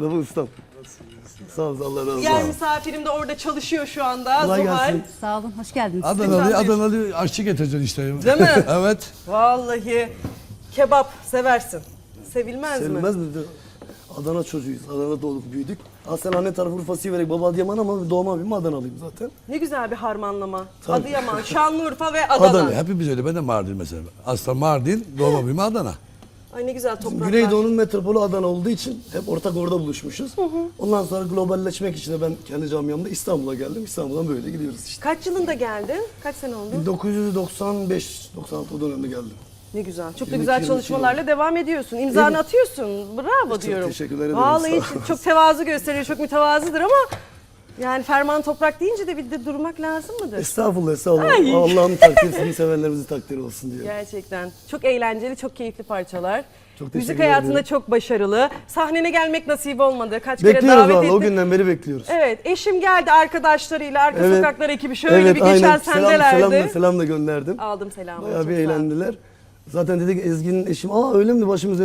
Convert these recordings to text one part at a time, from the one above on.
Merhaba ustam. Sağ ol Allah razı olsun. Diğer misafirim de orada çalışıyor şu anda. Kolay Zuhal. gelsin. Sağ olun, hoş geldiniz. Adanalı. Adanalı aşçı getireceksin işte. Değil mi? evet. Vallahi kebap seversin. Sevilmez, mi? Sevilmez mi? Adana çocuğuyuz. Adana'da doğduk büyüdük. Aslen anne tarafı Urfa Siverek, baba Adıyaman ama doğma büyüme Adanalıyım zaten. Ne güzel bir harmanlama. Tabii. Adıyaman, Şanlıurfa ve Adana. Adana. Hepimiz öyle. Ben de Mardin mesela. Aslan Mardin, doğma büyüme Adana. Ay ne güzel Bizim topraklar. Güneydoğu'nun metropolü Adana olduğu için hep ortak orada buluşmuşuz. Ondan sonra globalleşmek için de ben kendi camiamda İstanbul'a geldim. İstanbul'dan böyle gidiyoruz işte. Kaç yılında geldin? Kaç sene oldu? 1995-96 dönemde geldim. Ne güzel. Çok da 22, güzel 22 çalışmalarla devam ediyorsun. İmzanı atıyorsun. Bravo diyorum. teşekkürler ederim, Vallahi çok tevazu gösteriyor. Çok mütevazıdır ama yani ferman toprak deyince de bir de durmak lazım mıdır? Estağfurullah, estağfurullah. Ay. Allah'ın takdiri, sizin sevenlerimizin takdiri olsun diye. Gerçekten. Çok eğlenceli, çok keyifli parçalar. Çok Müzik hayatında ederim. çok başarılı. Sahnene gelmek nasip olmadı. Kaç kere Bekliyoruz davet valla, ettim. o günden beri bekliyoruz. Evet, eşim geldi arkadaşlarıyla, arka Evet. sokaklar ekibi şöyle evet, bir geçen aynen. sendelerdi. Selam, selam, da, selam da gönderdim. Aldım selamı. Bayağı bir eğlendiler. Zaten dedik Ezgi'nin eşim, aa öyle mi başımıza?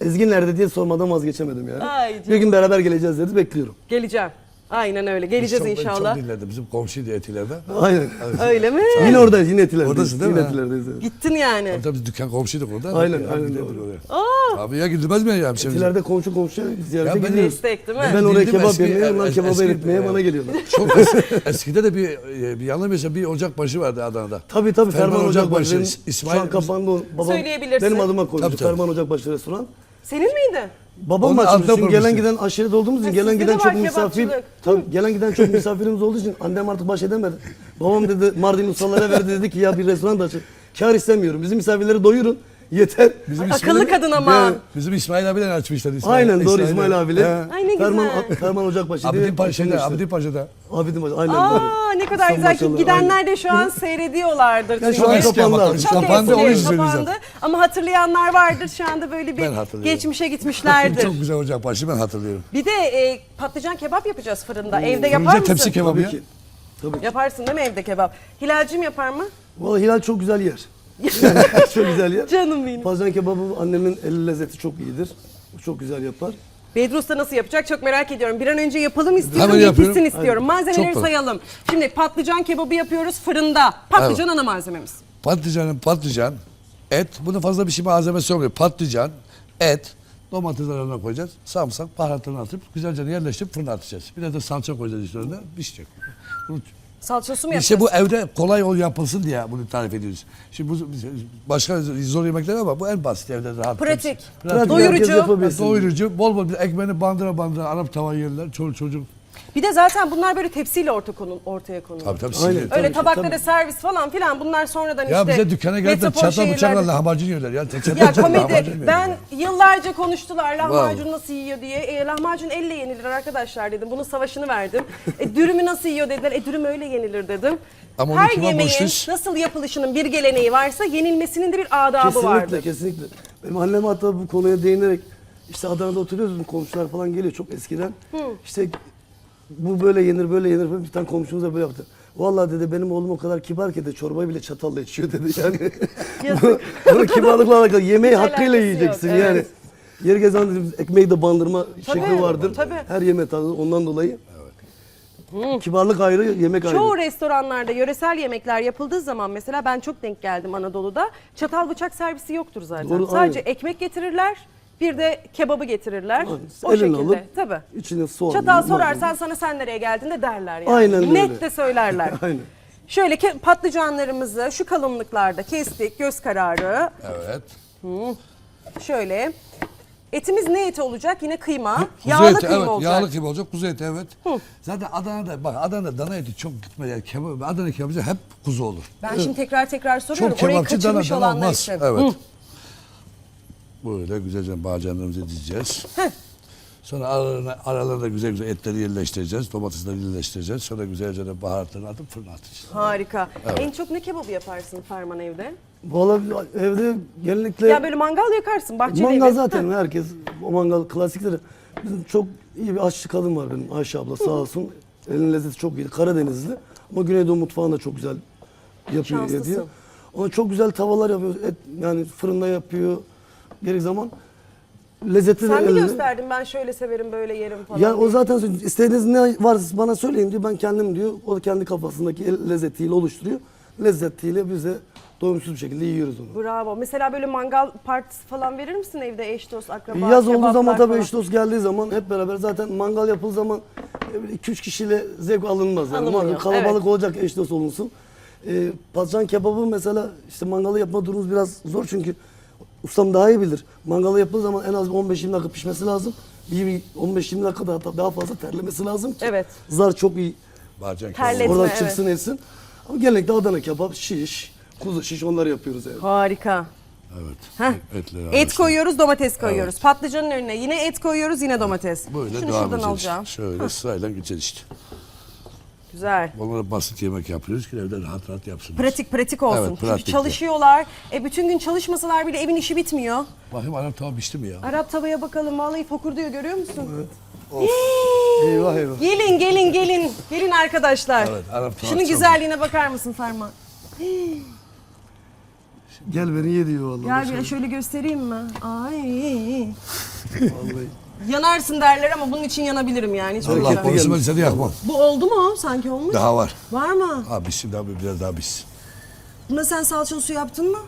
Ezgi nerede diye sormadan vazgeçemedim yani. Ay canım. bir gün beraber geleceğiz dedi, bekliyorum. Geleceğim. Aynen öyle. Geleceğiz çok, inşallah. Çok dinledim. Bizim komşuydu Etiler'de. Aynen. Öyle mi? Yine oradayız, yine etilerdeyiz. Oradasın değil mi? Yine Ha. etilerdeyiz. evet. Gittin yani. Tabii biz dükkan komşuyduk orada. Aynen, Ya, aynen oraya. Abi ya gidilmez mi ya? Şimdi Etilerde komşu komşuya ziyarete gidiyoruz. Destek değil mi? Ben oraya kebap yemeye, onlar eski- eritmeye e, bana geliyorlar. çok es- eskide de bir, e, bir mesela bir ocakbaşı vardı Adana'da. Tabii tabii Ferman, Ocakbaşı. İsmail- Şu an kapandı. o. Babam Söyleyebilirsin. benim adıma tabii. Ferman Ocakbaşı restoran. Senin miydi? Babam Onun açmış. Çünkü gelen koymuştu. giden aşiret olduğumuz için Ha, gelen sizde giden de çok misafir. kebapçılık. Tabii gelen giden çok misafirimiz olduğu için annem artık baş edemedi. Babam dedi Mardin ustalara verdi dedi ki ya bir restoran da açın. Kar istemiyorum. Bizim misafirleri doyurun. Yeter. Bizim Akıllı kadın ama. Yani- Bizim İsmail abiler açmışlar. İsmail, Aynen doğru İsmail abiyle. Ay, ne Ferman, güzel. Ferman Ocakbaşı diye. Abidin Paşa'da. Abidin Paşa'da. Abidin Paşa. Aynen doğru. Aa ne kadar güzel. Paşalı, gidenler de şu an seyrediyorlardır. Ya şu an kapandı. Çok Kapandı, eski, o yüzden kapandı. Ama hatırlayanlar vardır şu anda böyle bir Ben hatırlıyorum. geçmişe gitmişlerdir. Çok güzel ocakbaşı ben hatırlıyorum. Bir de e, patlıcan kebap yapacağız fırında. Evde yapar mısın? tepsi kebabı Tabii ya. ki. Tabii ki. Yaparsın değil mi evde kebap? Hilal'cim yapar mı? Vallahi Hilal çok güzel yer. çok güzel yer. Canım benim. Patlıcan kebabı annemin el lezzeti çok iyidir. Çok güzel yapar. Bedri Usta nasıl yapacak çok merak ediyorum. Bir an önce yapalım istiyorum, Hemen yapıyorum. yetişsin istiyorum. Malzemeleri Çok kolay. sayalım. Şimdi patlıcan kebabı yapıyoruz fırında. Patlıcan ana malzememiz. Patlıcanın patlıcan, et. Bunda fazla bir şey malzemesi yok. Patlıcan, et, domates arasına koyacağız. Sarımsak, baharatlarını atıp güzelce yerleştirip fırına atacağız. Bir de salça koyacağız üstüne. Pişecek. Bunu Salçası mı yapacağız? İşte bu evde kolay ol yapılsın diye bunu tarif ediyoruz. Şimdi bu başka zor yemekler var ama bu en basit evde rahat. Pratik. Pratik, Doyurucu. Doyurucu, bol bol bir ekmeğini bandıra bandıra Arap tava yerler, çoluk çocuk. Bir de zaten bunlar böyle tepsiyle orta konu, ortaya konuluyor. Tabii tabii. Aynen. Öyle tabaklara servis falan filan bunlar sonradan Ya işte. bize dükkana gelip de metropol çatal şehirlerde- bıçakla lahmacun yiyorlar ya. Çatal Ya bıçakla lahmacun komedi. yiyorlar. Ben yıllarca konuştular lahmacun nasıl yiyor diye. E, lahmacun elle yenilir arkadaşlar dedim. Bunun savaşını verdim. E, dürümü nasıl yiyor dediler. E dürüm öyle yenilir dedim. Ama onu Her kime yemeğin borçluyuz? nasıl yapılışının bir geleneği varsa yenilmesinin de bir adabı Kesinlikle vardır. kesinlikle. Benim annem hatta bu konuya değinerek işte Adana'da oturuyoruz komşular falan geliyor çok eskiden. İşte bu böyle yenir böyle yenir falan bir tane komşumuz da böyle yaptı. Vallahi dedi benim oğlum o kadar kibar ki de çorbayı bile çatalla içiyor dedi yani. Yazık. Bunu kibarlıkla alakalı yemeği hakkıyla alakası yiyeceksin yok, yani. evet. Yeri gezen dedim, ekmeği de bandırma Tabii, şekli vardır. tabii. Her yemek tadı ondan dolayı. Kibarlık ayrı, yemek ayrı. Çoğu restoranlarda yöresel yemekler yapıldığı zaman mesela ben çok denk geldim Anadolu'da. Çatal bıçak servisi yoktur zaten. Doğru, Sadece ekmek getirirler. Bir de kebabı getirirler. Aynen. O şekilde. alıp Tabii. içine soğan. Çatal limon- sorarsan sana sen nereye geldin de derler yani. Aynen öyle. Net de söylerler. Aynen. Şöyle ke- patlıcanlarımızı şu kalınlıklarda kestik göz kararı. Evet. Şöyle. Etimiz ne eti olacak? Yine kıyma. Kuzu Yağlı eti, kıyma evet, olacak. Yağlı kıyma olacak, kuzu eti evet. Zaten Adana'da bak Adana'da dana eti çok gitmez. Yani kebap, Adana kebabı hep kuzu olur. Ben şimdi tekrar tekrar soruyorum. Çok Orayı kebapçı dana, kaçırmış dana olanlar olmaz. için. Evet. Böyle güzelce bağcanlarımızı dizeceğiz. Sonra aralarına, aralarına güzel güzel etleri yerleştireceğiz. Domatesleri yerleştireceğiz. Sonra güzelce de baharatlarını atıp fırına atacağız. Harika. En çok ne kebabı yaparsın Ferman evde? Vallahi evde genellikle Ya böyle mangal yakarsın bahçede. mangal evi. zaten herkes o mangal klasikleri. Bizim çok iyi bir aşçı kadın var benim Ayşe abla sağ olsun. Elin lezzeti çok iyi. Karadenizli ama Güneydoğu mutfağını da çok güzel yapıyor Şanslısın. ediyor. Ona çok güzel tavalar yapıyor. Et, yani fırında yapıyor. Gerek zaman Lezzetini Sen mi eline- gösterdin ben şöyle severim böyle yerim falan. Ya o diye. zaten istediğiniz ne varsa bana söyleyin diyor. Ben kendim diyor. O da kendi kafasındaki el- lezzetiyle oluşturuyor. Lezzetiyle bize doyumsuz bir şekilde yiyoruz onu. Bravo. Mesela böyle mangal partisi falan verir misin evde eş dost akraba? Yaz olduğu kebaplar zaman tabii falan? eş dost geldiği zaman hep beraber zaten mangal yapıldığı zaman 2-3 kişiyle zevk alınmaz. Yani. Alınmıyor, kalabalık evet. olacak eş dost olunsun. Ee, patlıcan kebabı mesela işte mangalı yapma durumumuz biraz zor çünkü ustam daha iyi bilir. Mangalı yapıldığı zaman en az bir 15-20 dakika pişmesi lazım. Bir, bir 15-20 dakika daha, daha fazla terlemesi lazım ki Evet. zar çok iyi Bağırcan Terletme, oradan evet. çıksın etsin. Ama genellikle Adana kebap, şiş, kuzu şiş onları yapıyoruz yani. Harika. Evet. Heh. Etleri Et arasında. koyuyoruz, domates koyuyoruz. Patlıcanın önüne yine et koyuyoruz, yine domates. Böyle Şunu devam şuradan edeceğiz. alacağım. Şöyle sırayla gideceğiz işte. Güzel. Onlara basit yemek yapıyoruz ki evde rahat rahat yapsınlar. Pratik pratik olsun. Evet, Çünkü çalışıyorlar. E bütün gün çalışmasalar bile evin işi bitmiyor. Bakayım Arap tava pişti mi ya? Arap tavaya bakalım. Vallahi fokur diyor görüyor musun? Eyvah eyvah. Gelin gelin gelin. Gelin arkadaşlar. Evet, Arap tava Şunun güzelliğine bakar mısın Ferman? Gel beni ye diyor vallahi. Gel bir şöyle göstereyim mi? Ay. Vallahi. Yanarsın derler ama bunun için yanabilirim yani. Hiç Allah uğraşamam. korusun ben seni yakmam. Bu oldu mu? Sanki olmuş. Daha var. Var mı? Abi pişsin daha bir- biraz daha pişsin. Buna sen salçalı su yaptın mı?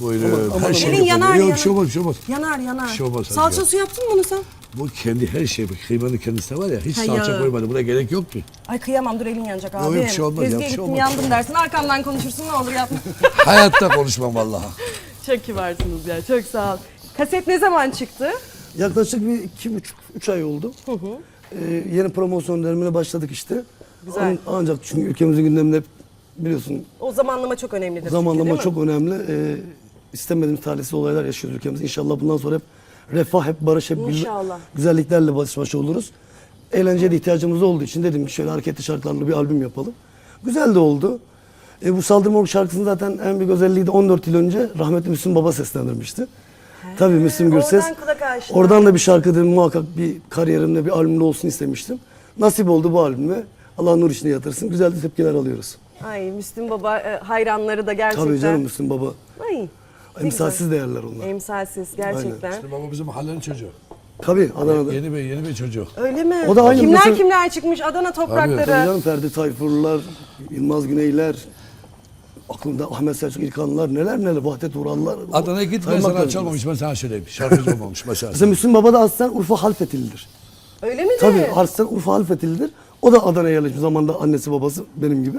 Buyurun. her şey Gelin yanar, yapalım. Yok yanar. bir şey olmaz bir şey olmaz. Yanar yanar. Bir şey olmaz hadi su yaptın mı bunu sen? Bu kendi her şey. bu Kıymanın kendisi de var ya hiç Ha, salça ya. koymadı. Buna gerek yok ki. Ay kıyamam dur elin yanacak abi. yok, bir şey olmaz ya, Tezgaha bir şey gittim olmaz. yandım dersin. Arkamdan konuşursun ne olur yapma. Hayatta konuşmam vallahi. çok kibarsınız ya çok sağ ol. Kaset ne zaman çıktı? Yaklaşık bir iki buçuk, üç ay oldu. Ee, yeni promosyon dönemine başladık işte. Güzel. An- ancak çünkü ülkemizin gündeminde hep biliyorsun O zamanlama çok önemlidir. çünkü, zamanlama değil mi? çok önemli. Ee, istemediğimiz talihsiz olaylar yaşıyoruz ülkemizde. İnşallah bundan sonra hep refah, hep barış, hep İnşallah. güzelliklerle baş başa oluruz. Eğlenceye de ihtiyacımız olduğu için dedim ki şöyle hareketli şarkılarla bir albüm yapalım. Güzel de oldu. E, bu Saldırı Morg şarkısının zaten en büyük özelliği de 14 yıl önce rahmetli Müslüm Baba seslendirmişti. Tabii Müslüm Gürses. oradan kulak aşina. Oradan da bir şarkı dedim muhakkak bir kariyerimde bir albümde olsun istemiştim. Nasip oldu bu albüme. Allah nur içine yatırsın. Güzel de tepkiler alıyoruz. Ay Müslüm Baba e, hayranları da gerçekten. Tabii canım Müslüm Baba. Ay. ne Emsalsiz değerler onlar. Emsalsiz gerçekten. İşte baba bizim mahallenin çocuğu. Tabii Adana'da. Yeni bir yeni bir çocuk. Öyle mi? O da aynı Kimler mesela- kimler çıkmış Adana Tabii toprakları. canım Ferdi Tayfurlular, Yılmaz Güneyler, aklımda Ahmet Selçuk İlkanlılar neler neler, Vahdet Urallar. Adana'ya gitme Saymak sana lazım. çalmamış ben sana söyleyeyim. Şarkıcı olmamış mesela. Mesela Müslüm Baba da aslen Urfa Halfetilidir. Öyle mi de? Tabii aslen Urfa Halfetilidir. O da Adana'ya yerleşmiş zamanda annesi babası benim gibi.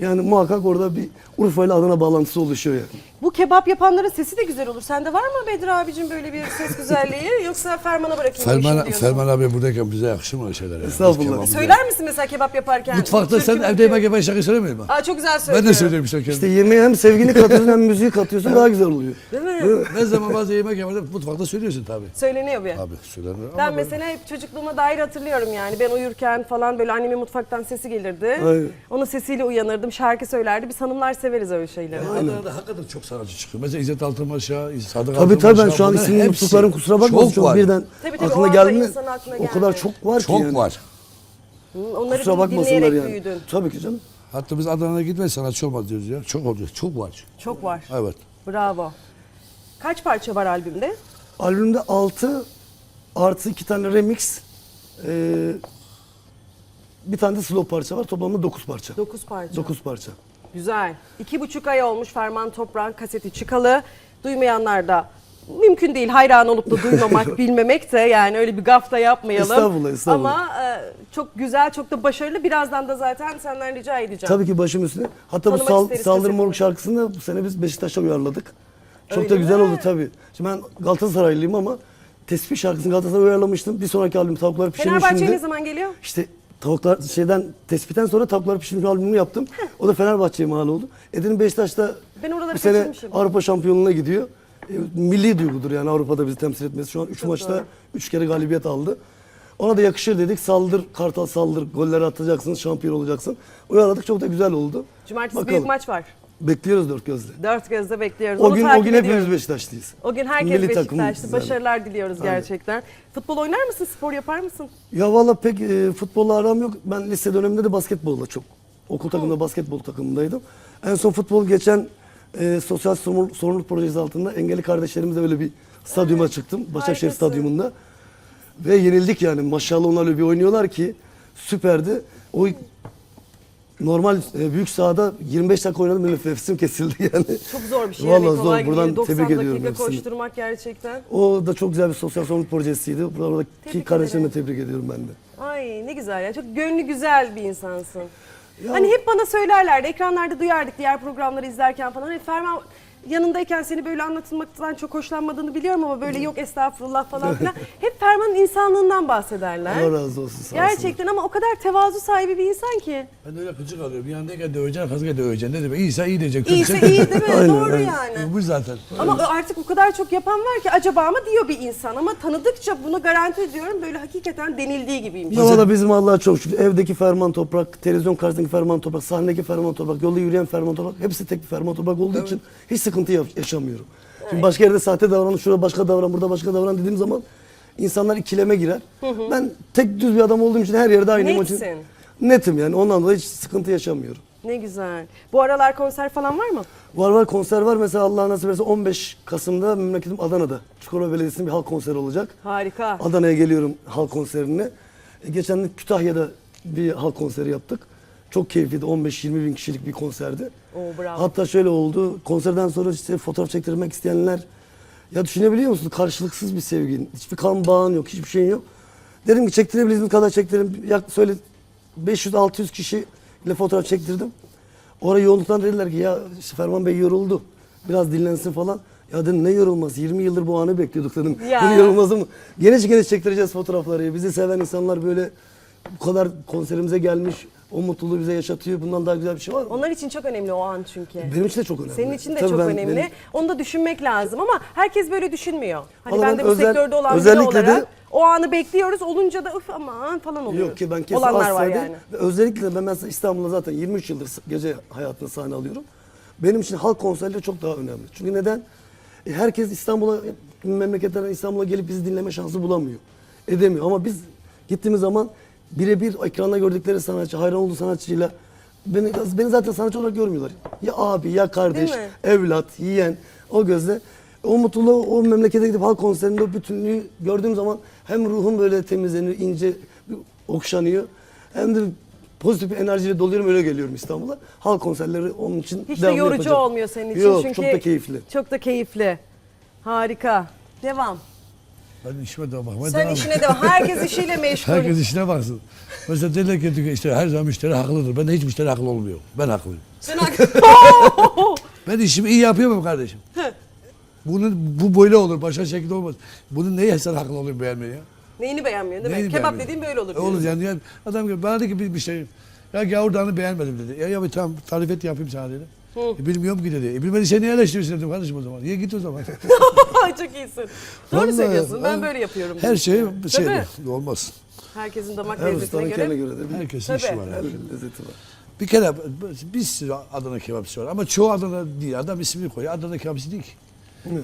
Yani muhakkak orada bir Urfa ile Adana bağlantısı oluşuyor yani. Bu kebap yapanların sesi de güzel olur. Sende var mı Bedri abicim böyle bir ses güzelliği? Yoksa Ferman'a bırakayım Ferman. Ferman abi buradayken bize yakışır mı öyle şeyler? ya? Estağfurullah. Söyler misin mesela kebap yaparken? Mutfakta Türkü sen mürkü? evde yemek yapan şarkı söylemiyor musun? Aa çok güzel söylüyor. Ben de söylüyorum işte kendim. İşte yemeğe hem sevgini katıyorsun hem müziği katıyorsun daha güzel oluyor. Değil mi? Ne zaman bazı yemek yaparken mutfakta söylüyorsun tabii. Söyleniyor bir. Abi söylenir ama Ben ben- mesela hep çocukluğuma dair hatırlıyorum yani. Ben uyurken falan böyle annemin mutfaktan sesi gelirdi. Aynen. Onun sesiyle uyanırdım, şarkı söylerdi. Biz hanımlar severiz öyle şeyleri. Adana'da hakikaten çok sanatçı çıkıyor. Mesela İzzet Altınbaş'a, Sadık Tabii tabii ben şu an hepsi unuttuklarım kusura bakmasın. Çok Çok var. birden Tabii tabii, o aklına anda geldi mi? aklına O kadar geldi. çok var ki Çok yani. var. Onları Kusura bakmasınlar dinleyerek yani. büyüdün. Tabii ki canım. Hatta biz Adana'ya gitmeyiz sanatçı olmaz diyoruz ya. Çok oluyor. Çok var. Çok var. Evet. Bravo. Kaç parça var albümde? Albümde 6 artı 2 tane remix eee bir tane de slow parça var. Toplamda 9 parça. 9 parça. 9 parça. Güzel. İki buçuk ay olmuş Ferman Toprak'ın kaseti çıkalı. Duymayanlar da mümkün değil hayran olup da duymamak, bilmemek de yani öyle bir gafta yapmayalım. Estağfurullah, estağfurullah. Ama e, çok güzel, çok da başarılı. Birazdan da zaten senden rica edeceğim. Tabii ki başım üstüne. Hatta bu Tanımak sal, isteriz Saldırı kasetini. Morg şarkısını bu sene biz Beşiktaş'a uyarladık. Çok Öyle da güzel mi? oldu tabii. Şimdi ben Galatasaraylıyım ama Tespih şarkısını Galatasaray'a uyarlamıştım. Bir sonraki albüm Tavuklar Pişirmiş Fenerbahçe'ye şimdi. ne zaman geliyor? İşte tavuklar şeyden tespitten sonra tavuklar pişirmiş albümünü yaptım. O da Fenerbahçe'ye mal oldu. Edirne Beşiktaş'ta Ben oraları bu sene kaçırmışım. Avrupa şampiyonluğuna gidiyor. E, milli duygudur yani Avrupa'da bizi temsil etmesi. Şu an 3 maçta doğru. 3 kere galibiyet aldı. Ona da yakışır dedik. Saldır, Kartal saldır. Golleri atacaksın, şampiyon olacaksın. Uyarladık çok da güzel oldu. Cumartesi büyük maç var. Bekliyoruz dört gözle. Dört gözle bekliyoruz. O Onu gün o gün ediyoruz. hepimiz Beşiktaşlıyız. O gün herkes Milli Beşiktaşlı. Başarılar diliyoruz gerçekten. Futbol oynar mısın? Spor yapar mısın? Ya valla pek e, futbolla aram yok. Ben lise döneminde de basketbolla çok. Okul takımında basketbol takımındaydım. En son futbol geçen e, sosyal sorumluluk, sorumluluk projesi altında engelli kardeşlerimizle böyle bir Stadyuma çıktım. Başakşehir. Stadyumunda. Ve yenildik yani. Maşallah onlar öyle bir oynuyorlar ki süperdi. O normal e, büyük sahada 25 dakika oynadım benim nefesim kesildi yani. Çok zor bir şey. Vallahi yani zor. Buradan 90 tebrik ediyorum dakika hepsini. koşturmak gerçekten. O da çok güzel bir sosyal sorumluluk projesiydi. Buradaki ederim. tebrik ediyorum ben de. Ay ne güzel ya. Çok gönlü güzel bir insansın. Hani hep bana söylerlerdi. Ekranlarda duyardık diğer programları izlerken falan. Hani Ferman yanındayken seni böyle anlatılmaktan çok hoşlanmadığını biliyorum ama böyle yok estağfurullah falan filan. Hep Ferman'ın insanlığından bahsederler. Allah razı olsun. Sağ Gerçekten ama o kadar tevazu sahibi bir insan ki. Ben öyle gıcık alıyorum. Bir yanındayken döveceksin, arkasındayken döveceksin. Ne demek? İyiyse iyi diyecek. İyiyse kötüyse- iyi değil mi? Aynen, Doğru aynen. yani. Bu zaten. Ama artık o kadar çok yapan var ki acaba mı diyor bir insan ama tanıdıkça bunu garanti ediyorum böyle hakikaten denildiği gibiymiş. Ya valla bizim Allah'a çok şükür evdeki ferman toprak, televizyon karşısındaki ferman toprak, sahnedeki ferman toprak, yolda yürüyen ferman toprak hepsi tek bir ferman toprak olduğu için hiç sıkıntı ya- yaşamıyorum. Şimdi başka yerde sahte davran, şurada başka davran, burada başka davran dediğim zaman insanlar ikileme girer. Ben tek düz bir adam olduğum için her yerde aynıyım. İçin Netsin. Netim yani ondan dolayı hiç sıkıntı yaşamıyorum. Ne güzel. Bu aralar konser falan var mı? Var var konser var mesela Allah nasip ederse 15 Kasım'da memleketim Adana'da. Çukurova Belediyesi'nin bir halk konseri olacak. Harika. Adana'ya geliyorum halk konserine. E, geçen de Kütahya'da bir halk konseri yaptık. Çok keyifliydi. 15-20 bin kişilik bir konserdi. Oo, bravo. Hatta şöyle oldu. Konserden sonra işte fotoğraf çektirmek isteyenler ya düşünebiliyor musunuz? Karşılıksız bir sevgi. Hiçbir kan bağın yok. Hiçbir şeyin yok. Dedim ki çektirebildiğiniz kadar çektirin. Ya söyle 500-600 kişiyle fotoğraf çektirdim. Oraya yoğunluktan dediler ki ya işte Ferman Bey yoruldu. Biraz dinlensin falan. Ya dedim ne yorulmaz? 20 yıldır bu anı bekliyorduk dedim. Ya. Bunu yorulmaz mı? Geniş geniş çektireceğiz fotoğrafları. Bizi seven insanlar böyle bu kadar konserimize gelmiş. O mutluluğu bize yaşatıyor. Bundan daha güzel bir şey var mı? Onlar için çok önemli o an çünkü. Benim için de çok önemli. Senin için de Tabii çok ben- önemli. benim- Onu da düşünmek lazım ama herkes böyle düşünmüyor. Hani Vallahi ben de ben bu özel- sektörde olan biri özellikle de- olarak o anı bekliyoruz. Olunca da öf aman falan oluyor. Yok ki ben kesin Olanlar var yani. Özellikle ben mesela İstanbul'da zaten 23 yıldır gece hayatında sahne alıyorum. Benim için halk konserleri çok daha önemli. Çünkü neden? E, herkes İstanbul'a, memleketlerden İstanbul'a gelip bizi dinleme şansı bulamıyor. Edemiyor. Ama biz gittiğimiz zaman birebir ekranda gördükleri sanatçı, hayran olduğu sanatçıyla beni, beni zaten sanatçı olarak görmüyorlar. Ya abi, ya kardeş, Değil mi? evlat, yeğen o gözle. O mutluluğu o memlekete gidip halk konserinde o bütünlüğü gördüğüm zaman hem ruhum böyle temizleniyor, ince okşanıyor. Hem de pozitif bir enerjiyle doluyorum öyle geliyorum İstanbul'a. Halk konserleri onun için Hiç de devamlı yorucu yapacağım. olmuyor senin için Yok, çünkü çok da keyifli. Çok da keyifli. Harika. Devam. Ben işime de bakmaya Sen devam işine devam. Herkes işiyle meşgul. Herkes işine baksın. Mesela derler ki işte her zaman müşteri haklıdır. Ben de hiç müşteri haklı olmuyor. Ben haklıyım. Sen haklı. Ben işimi iyi yapıyor muyum kardeşim? Bunun bu böyle olur. Başka şekilde olmaz. Bunun neyi sen haklı oluyorsun beğenmeye ya? Neyini beğenmiyorsun değil mi? Neyini Kebap beğenmiyor? dediğin böyle olur. E, Olur yani, yani adam gibi bana dedi ki bir, bir şey. Ya gavurdanı beğenmedim dedi. Ya, ya bir tamam tarif et yapayım sana dedi. E, bilmiyorum ki dedi. E, bilmediğin şey niye eleştiriyorsun dedim kardeşim o zaman. Niye git o zaman. Çok iyisin. Doğru Vallahi, söylüyorsun. Ben böyle yapıyorum. Her şey şey olmaz. Herkesin damak Her lezzetine göre. kendine göre de bir, Herkesin Tabii. işi var. her abi. bir lezzeti var. Bir kere bir sürü Adana kebapçısı var ama çoğu Adana değil. Adam ismini koyuyor. Adana kebapçısı değil ki.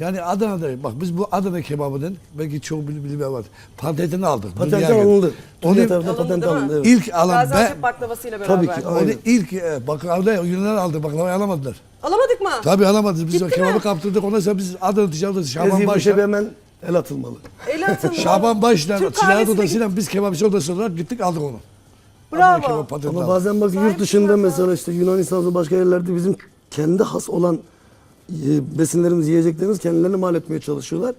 Yani Adana'da bak biz bu Adana kebabının belki çoğu bil- bilmeyen var. Patentini aldık. Patent Dünya alındı. Onu tarafından Alındı patent mi? alındı. Evet. ilk alan ben Gaziantep baklavasıyla beraber. Tabii ki. onu Aynen. ilk e, baklava Yunan aldı baklavayı alamadılar. Alamadık mı? Tabii alamadık. Biz Gitti o kebabı mi? kaptırdık. Ondan sonra biz Adana ticareti Şaban Ezgi bu işe Baş'la hemen el atılmalı. El atılma. Şaban Baş'la Türk ticaret kahvesine odasıyla biz kebapçı odası olarak gittik aldık onu. Bravo. Patenti Ama aldık. bazen bak yurt dışında mesela işte Yunanistan'da başka yerlerde bizim kendi has olan besinlerimiz, yiyeceklerimiz kendilerini mal etmeye çalışıyorlar.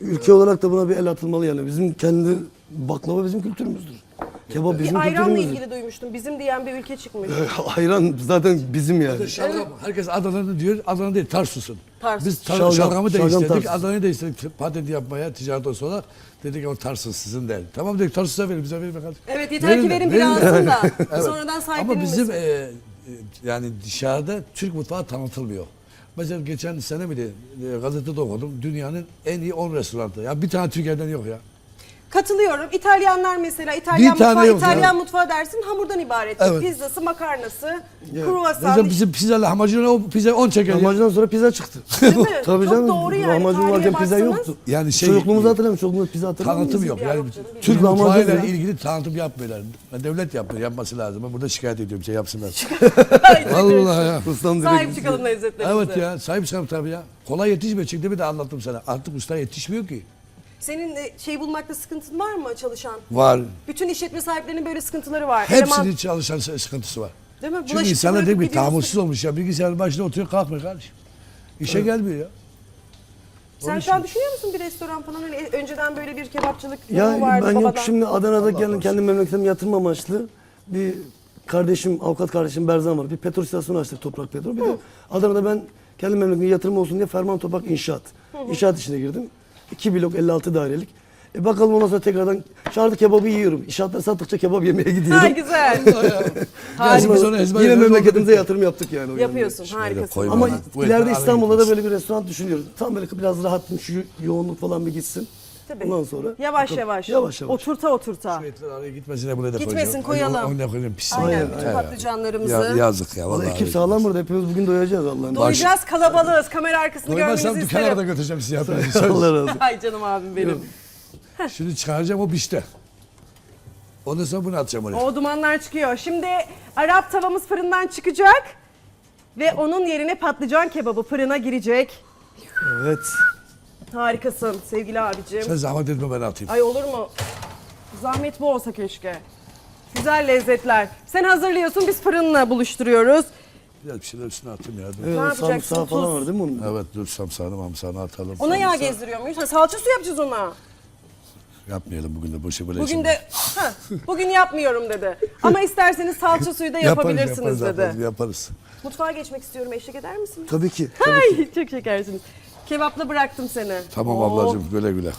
Ülke olarak da buna bir el atılmalı yani. Bizim kendi baklava bizim kültürümüzdür. Kebap bizim Bir ayranla ilgili duymuştum. Bizim diyen bir ülke çıkmış. Ayran zaten bizim yani. Şalgam. Herkes Adana'nın diyor. Adana değil Tarsus'un. Tarsus. Biz tar- Şalgam, şalgamı da şalgam istedik. Tarsus. Adana'yı da istedik. Patenti yapmaya ticaret odası olarak. Dedik o Tarsus sizin değil. Tamam dedik Tarsus'a verin bize verin bakalım. Evet yeter ki verin biri alsın da. Sonradan sahiplenilmesin. Ama bizim e, e, yani dışarıda Türk mutfağı tanıtılmıyor. Mesela geçen sene miydi e, gazetede okudum dünyanın en iyi 10 restoranı. Ya bir tane Türkiye'den yok ya. Katılıyorum. İtalyanlar mesela İtalyan Bir tane mutfağı, yok İtalyan ya. mutfağı dersin hamurdan ibaret. Evet. Pizzası, makarnası, kruvasan. Mesela bizim pizza lahmacunu o pizza 10 çeker. ya. Lahmacundan sonra pizza çıktı. Değil mi? Tabii Çok canım. doğru yani. Lahmacun Tarihe varken pizza baksanız- yoktu. Yani şey- Çocukluğumuzu hatırlamıyorum. Çocukluğumuz pizza hatırlamıyor Tanıtım musun? yok. Ya Yani yok canım, Türk bilmiyorum. mutfağıyla Lahmacun ya. ilgili tanıtım yapmıyorlar. Devlet yapmıyor. Yapması lazım. Ben burada şikayet ediyorum. Şey yapsınlar. Vallahi ya. Ustam direkt Sahip çıkalım lezzetlerimize. Evet ya. Sahip çıkalım tabii ya. Kolay yetişmiyor. Çünkü bir de anlattım sana. Artık usta yetişmiyor ki. Senin de şey bulmakta sıkıntın var mı çalışan? Var. Bütün işletme sahiplerinin böyle sıkıntıları var. Hepsinin Eleman- çalışan sı- sıkıntısı var. Değil mi? Çünkü Bulaşık insanlar değil mi? gidiyorsun. Tahammülsüz olmuş ya. Bilgisayarın başına oturuyor kalkmıyor kardeşim. İşe gelmiyor ya. Sen şu an düşünüyor musun bir restoran falan? Hani önceden böyle bir kebapçılık Ya durumu vardı ben yok şimdi Adana'da geldim kendi memleketime yatırım amaçlı bir kardeşim, avukat kardeşim Berzan var. Bir petrol istasyonu açtık Toprak Petrol. Bir de Adana'da ben kendi memleketime yatırım olsun diye Ferman Toprak İnşaat. İnşaat işine girdim. 2 blok 56 dairelik. E bakalım ondan sonra tekrardan çağırdı kebabı yiyorum. İnşaatlar sattıkça kebap yemeye gidiyorum. Ha güzel. Gelsin biz onu ezber Yine memleketimize yatırım yaptık yani. o. Yapıyorsun harikasın. Ama ileride İstanbul'da da böyle bir restoran düşünüyoruz. Tam böyle biraz rahatım şu yoğunluk falan bir gitsin. Tabii. Ondan sonra. Yavaş bakalım. yavaş. Yavaş yavaş. Oturta oturta. Şu etler araya gitmesin de buraya da Gitmesin, koyacağım. koyalım. Onu da koyalım pis. Aynen. Aynen, bütün patlıcanlarımızı. Ya, yazık ya Vallahi vallahi. ekip sağlam burada. Hepimiz bugün doyacağız Allah'ın Doyacağız kalabalığız. Kamera arkasını Doymazsam görmenizi dükkana da isterim. götüreceğim sizi yapayım. Allah razı olsun. Ay canım abim benim. Şimdi çıkaracağım o pişti. Ondan sonra bunu atacağım oraya. O dumanlar çıkıyor. Şimdi Arap tavamız fırından çıkacak. Ve onun yerine patlıcan kebabı fırına girecek. Evet. Harikasın sevgili abicim. Sen zahmet etme ben atayım. Ay olur mu? Zahmet bu olsa keşke. Güzel lezzetler. Sen hazırlıyorsun biz fırınla buluşturuyoruz. Biraz bir şeyler üstüne atayım ya. Dur. Evet, yapacaksın? sarımsağı falan Tuz. var değil mi onun? Evet dur samsağını mamsağını atalım. Ona yağ Sarımsağı. gezdiriyor muyuz? Ha, salça su yapacağız ona. Yapmayalım bugün de boşu böyle Bugün de ha, bugün yapmıyorum dedi. Ama isterseniz salça suyu da yapabilirsiniz yaparız, dedi. Yaparız, yaparız. Mutfağa geçmek istiyorum. Eşlik eder misiniz? Tabii ki. Ay çok şekersiniz. Kebapla bıraktım seni. Tamam Oo. ablacığım güle güle.